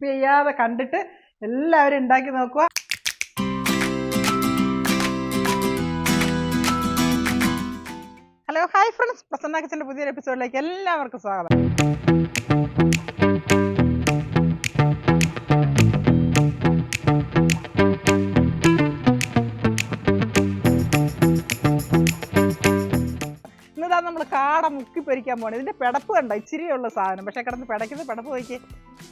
Skip ചെയ്യാതെ കണ്ടിട്ട് എല്ലാവരും ഉണ്ടാക്കി നോക്കുക. Hello hi friends. പ്രസന്ന കിച്ചന്റെ പുതിയൊരു എപ്പിസോഡിലേക്ക് എല്ലാവർക്കും സ്വാഗതം. മുക്കി പൊരിക്കാൻ പോകണം ഇതിന്റെ പിടപ്പ് കണ്ട? ഇച്ചിരിയുള്ള സാധനം. പക്ഷേ കിടന്ന് പിടയ്ക്കുന്നത് പിടപ്പ് നോക്കി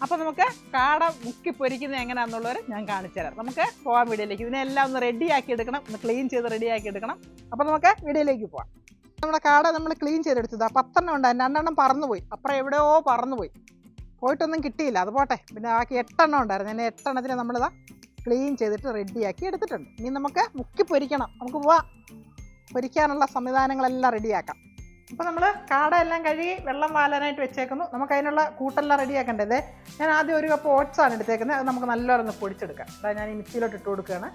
അപ്പോൾ നമുക്ക് കാട മുക്കി പൊരിക്കുന്നത് എങ്ങനെയാണെന്നുള്ളവർ ഞാൻ കാണിച്ചു തരാം. നമുക്ക് പോകാൻ വീഡിയോയിലേക്ക്. ഇതിനെല്ലാം ഒന്ന് റെഡിയാക്കി എടുക്കണം. ഒന്ന് ക്ലീൻ ചെയ്ത് റെഡിയാക്കി എടുക്കണം. അപ്പോൾ നമുക്ക് വീഡിയോയിലേക്ക് പോകാം നമ്മുടെ കാട നമ്മൾ ക്ലീൻ ചെയ്തെടുത്തതാണ് പത്തെണ്ണം ഉണ്ട്. രണ്ടെണ്ണം പറന്നുപോയി. അപ്പുറം എവിടെയോ പറന്നുപോയി. പോയിട്ടൊന്നും കിട്ടിയില്ല. അത് പോട്ടെ. പിന്നെ ബാക്കി എട്ടെണ്ണം ഉണ്ടായിരുന്നു. ഞാൻ എട്ടെണ്ണത്തിന് നമ്മളിതാ ക്ലീൻ ചെയ്തിട്ട് റെഡിയാക്കി എടുത്തിട്ടുണ്ട്. ഇനി നമുക്ക് മുക്കി പൊരിക്കണം. നമുക്ക് പോവാം. പൊരിക്കാനുള്ള സംവിധാനങ്ങളെല്ലാം റെഡിയാക്കാം അപ്പോൾ നമ്മൾ കാട എല്ലാം കഴുകി വെള്ളം വാലാനായിട്ട് വെച്ചേക്കുന്നു. നമുക്ക് അതിനുള്ള കൂട്ടെല്ലാം റെഡിയാക്കേണ്ടത് ഞാൻ ആദ്യം ഒരു കപ്പ് ഓട്സ് ആണ് എടുത്തേക്കുന്നത്. അത് നമുക്ക് നല്ലോണം പൊടിച്ചെടുക്കാം. അതായത് ഞാൻ ഈ മിക്സിയിലോട്ട് ഇട്ട് കൊടുക്കുകയാണ്.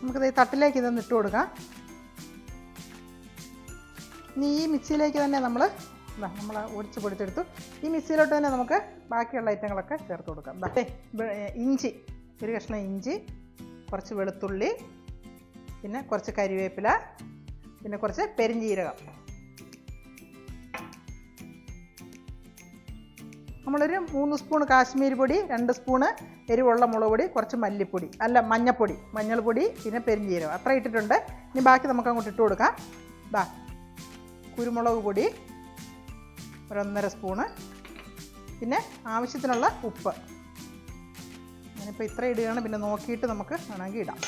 നമുക്കിത് ഈ തട്ടിലേക്ക് ഇതൊന്ന് ഇട്ട് കൊടുക്കാം. ഇനി ഈ മിക്സിയിലേക്ക് തന്നെ നമ്മൾ നമ്മൾ ഒടിച്ച് പൊടിച്ചെടുത്തു. ഈ മിക്സിയിലോട്ട് തന്നെ നമുക്ക് ബാക്കിയുള്ള ഐറ്റങ്ങളൊക്കെ ചേർത്ത് കൊടുക്കാം. ഇഞ്ചി ഒരു കഷ്ണം ഇഞ്ചി കുറച്ച് വെളുത്തുള്ളി പിന്നെ കുറച്ച് കരിവേപ്പില പിന്നെ കുറച്ച് പെരിഞ്ജീരകം. നമ്മളൊരു മൂന്ന് സ്പൂൺ കാശ്മീരി പൊടി രണ്ട് സ്പൂണ് എരിവുള്ള മുളക് പൊടി കുറച്ച് മല്ലിപ്പൊടി. അല്ല മഞ്ഞപ്പൊടി. മഞ്ഞൾപ്പൊടി പിന്നെ പെരിഞ്ചീരകം അത്ര ഇട്ടിട്ടുണ്ട്. ഇനി ബാക്കി നമുക്ക് അങ്ങോട്ട് ഇട്ട് കൊടുക്കാം. ബാ കുരുമുളക് പൊടി ഒരൊന്നര സ്പൂണ്. പിന്നെ ആവശ്യത്തിനുള്ള ഉപ്പ്. ഞാനിപ്പോൾ ഇത്ര ഇടുകയാണ്. പിന്നെ നോക്കിയിട്ട് നമുക്ക് വേണമെങ്കിൽ ഇടാം.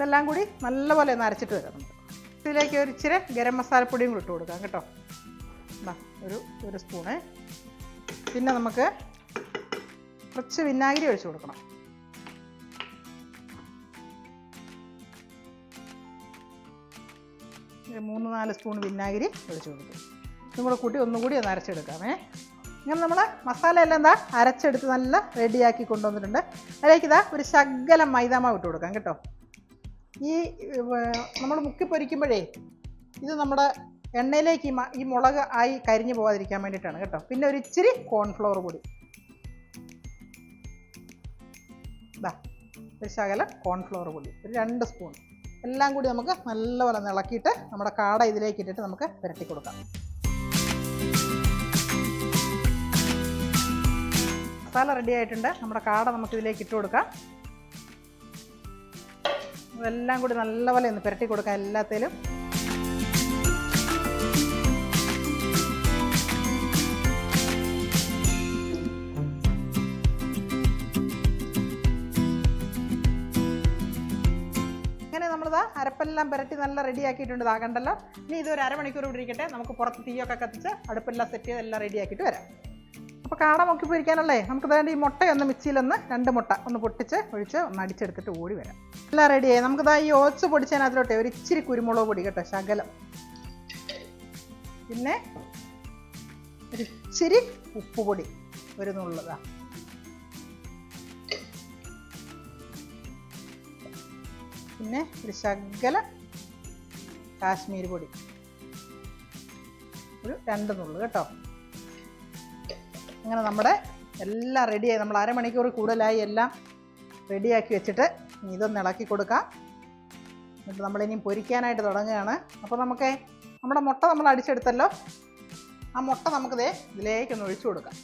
ഇതെല്ലാം കൂടി നല്ലപോലെ ഒന്ന് അരച്ചിട്ട് നമുക്ക് ഇതിലേക്ക് ഒരു ഇച്ചിരി ഗരം മസാലപ്പൊടിയും കൂടി ഇട്ട് കൊടുക്കാം കേട്ടോ. ഒരു ഒരു സ്പൂണ്. പിന്നെ നമുക്ക് കുറച്ച് വിനാഗിരി ഒഴിച്ചു കൊടുക്കണം. മൂന്ന് നാല് സ്പൂൺ വിനാഗിരി ഒഴിച്ചു കൊടുക്കും. ഇതും കൂടെ കൂട്ടി ഒന്നും കൂടി ഒന്ന് അരച്ചെടുക്കാമേ. ഇങ്ങനെ നമ്മൾ മസാല എല്ലാം എന്താ അരച്ചെടുത്ത് നല്ല റെഡിയാക്കി കൊണ്ടുവന്നിട്ടുണ്ട്. അതിലേക്ക് ഇതാ ഒരു ശകലം മൈദാമാവ് ഇട്ട് കൊടുക്കാം കേട്ടോ. ഈ നമ്മൾ മുക്കി പൊരിക്കുമ്പോഴേ ഇത് നമ്മുടെ എണ്ണയിലേക്ക് ഈ ഈ മുളക് ആയി കരിഞ്ഞു പോകാതിരിക്കാൻ വേണ്ടിയിട്ടാണ് കേട്ടോ. പിന്നെ ഒരു ഇച്ചിരി കോൺഫ്ലവർ കൂടി. ഇതാ ഒരു ശകലം കോൺഫ്ലവർ കൂടി ഒരു രണ്ട് സ്പൂൺ എല്ലാം കൂടി നമുക്ക് നല്ലപോലെ ഇളക്കിയിട്ട് നമ്മുടെ കാട ഇതിലേക്ക് ഇട്ടിട്ട് നമുക്ക് പുരട്ടി കൊടുക്കാം. മസാല റെഡി ആയിട്ടുണ്ട്. നമ്മുടെ കാട നമുക്ക് ഇതിലേക്ക് ഇട്ട് കൊടുക്കാം. ഇതെല്ലാം കൂടി നല്ലപോലെ ഒന്ന് പുരട്ടി കൊടുക്കാം എല്ലാത്തിലും. അരപ്പെല്ലാം പുരട്ടി നല്ല റെഡി ആക്കിയിട്ടുണ്ട് ആകണ്ടല്ലോ കണ്ടല്ലോ. ഇനി ഇതൊരു അരമണിക്കൂർ കൂടി ഇരിക്കട്ടെ. നമുക്ക് പുറത്ത് തീയൊക്കെ കത്തിച്ച് അടുപ്പെല്ലാം സെറ്റ് ചെയ്ത് എല്ലാം റെഡി ആക്കിയിട്ട് വരാം. അപ്പോൾ കാട മുക്കി പൊരിക്കാനല്ലേ? നമുക്ക് വേണ്ടി ഈ മുട്ടയൊന്ന് മിക്സിയിലൊന്ന് രണ്ട് മുട്ട ഒന്ന് പൊട്ടിച്ച് ഒഴിച്ച് ഒന്ന് അടിച്ചെടുത്തിട്ട് ഓടി വരാം. എല്ലാം റെഡിയായി നമുക്കിതാ ഈ ഓച്ച് പൊടിച്ചതിനകത്തിലോട്ടെ ഒരു ഇച്ചിരി കുരുമുളക് പൊടി കേട്ടോ ശകലം. പിന്നെ ഒരു ഇച്ചിരി ഉപ്പ് പൊടി ഒരു നുള്ളതാ പിന്നെ ഒരു ശകല കാശ്മീരി പൊടി. ഒരു രണ്ട് നുള്ളു കേട്ടോ. അങ്ങനെ നമ്മുടെ എല്ലാം റെഡിയായി നമ്മൾ അരമണിക്കൂർ കൂടുതലായി എല്ലാം റെഡിയാക്കി വെച്ചിട്ട് ഇതൊന്ന് ഇളക്കി കൊടുക്കാം. എന്നിട്ട് നമ്മളിനി പൊരിക്കാനായിട്ട് തുടങ്ങുകയാണ്. അപ്പോൾ നമുക്ക് നമ്മുടെ മുട്ട നമ്മൾ അടിച്ചെടുത്തല്ലോ. ആ മുട്ട നമുക്കിതേ ഇതിലേക്കൊന്ന് ഒഴിച്ചു കൊടുക്കാം.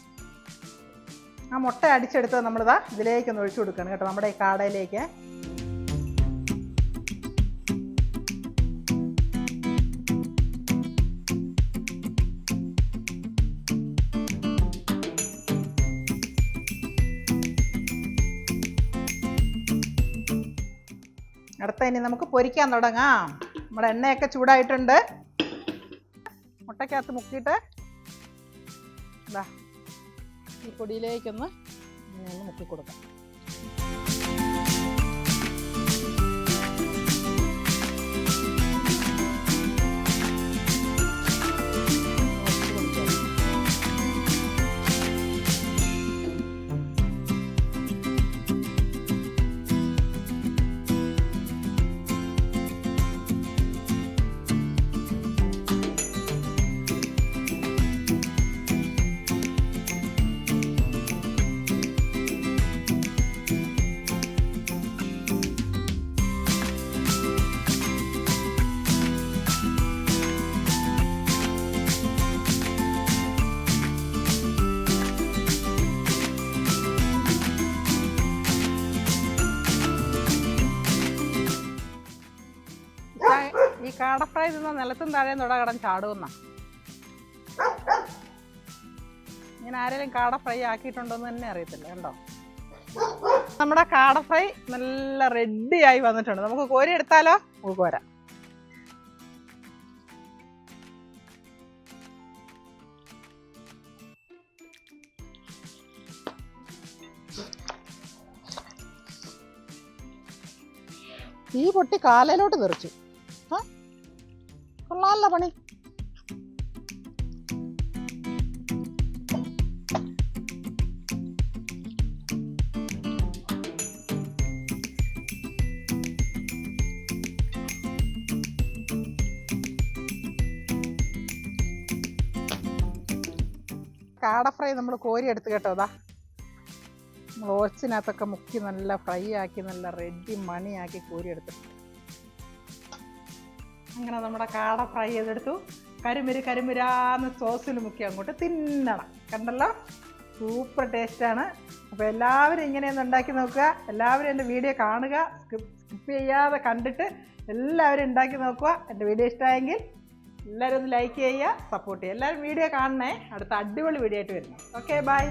ആ മുട്ട അടിച്ചെടുത്ത് നമ്മളിതാ ഇതിലേക്കൊന്ന് ഒഴിച്ചു കൊടുക്കുകയാണ് കേട്ടോ നമ്മുടെ ഈ കാടയിലേക്ക്. അടുത്ത ഇനി നമുക്ക് പൊരിക്കാൻ തുടങ്ങാം. നമ്മുടെ എണ്ണയൊക്കെ ചൂടായിട്ടുണ്ട്. മുട്ടയ്ക്കകത്ത് മുക്കിയിട്ട് ഈ പൊടിയിലേക്കൊന്ന് മുക്കി കൊടുക്കാം. കാട ഫ്രൈ തിന്ന നിലത്തും താഴെ തൊട കടം ചാടുമെന്ന ഇങ്ങനെ ആരെങ്കിലും കാട ഫ്രൈ ആക്കിയിട്ടുണ്ടോ എന്ന് തന്നെ അറിയത്തില്ല കണ്ടോ? നമ്മുടെ കാട ഫ്രൈ നല്ല ആയി വന്നിട്ടുണ്ട്. നമുക്ക് കോരി എടുത്താലോ? നമുക്ക് കോരാം. ഈ പൊട്ടി കാലയിലോട്ട് തെറിച്ചു. ആ കൊള്ളാമല്ലോ പണി. കാട ഫ്രൈ നമ്മൾ കോരി എടുത്ത് കേട്ടോ അതാ നമ്മൾ ഓച്ചിനകത്തൊക്കെ മുക്കി നല്ല ഫ്രൈ ആക്കി നല്ല റെഡി മണിയാക്കി കോരി എടുത്തിട്ടുണ്ട്. അങ്ങനെ നമ്മുടെ കാട ഫ്രൈ ചെയ്തെടുത്തു. കരിമിരി കരിമിരാന്ന് സോസിൽ മുക്കി അങ്ങോട്ട് തിന്നണം. കണ്ടല്ലോ? സൂപ്പർ ടേസ്റ്റാണ്. അപ്പോൾ എല്ലാവരും ഇങ്ങനെയൊന്ന് ഉണ്ടാക്കി നോക്കുക. എല്ലാവരും എന്റെ വീഡിയോ കാണുക. സ്കിപ്പ് ചെയ്യാതെ കണ്ടിട്ട് എല്ലാവരും ഉണ്ടാക്കി നോക്കുക. എന്റെ വീഡിയോ ഇഷ്ടമായെങ്കിൽ എല്ലാവരും ഒന്ന് ലൈക്ക് ചെയ്യുക സപ്പോർട്ട് ചെയ്യുക. എല്ലാവരും വീഡിയോ കാണണേ. അടുത്ത അടിപൊളി വീഡിയോ ആയിട്ട് വരുന്നു. Okay bye.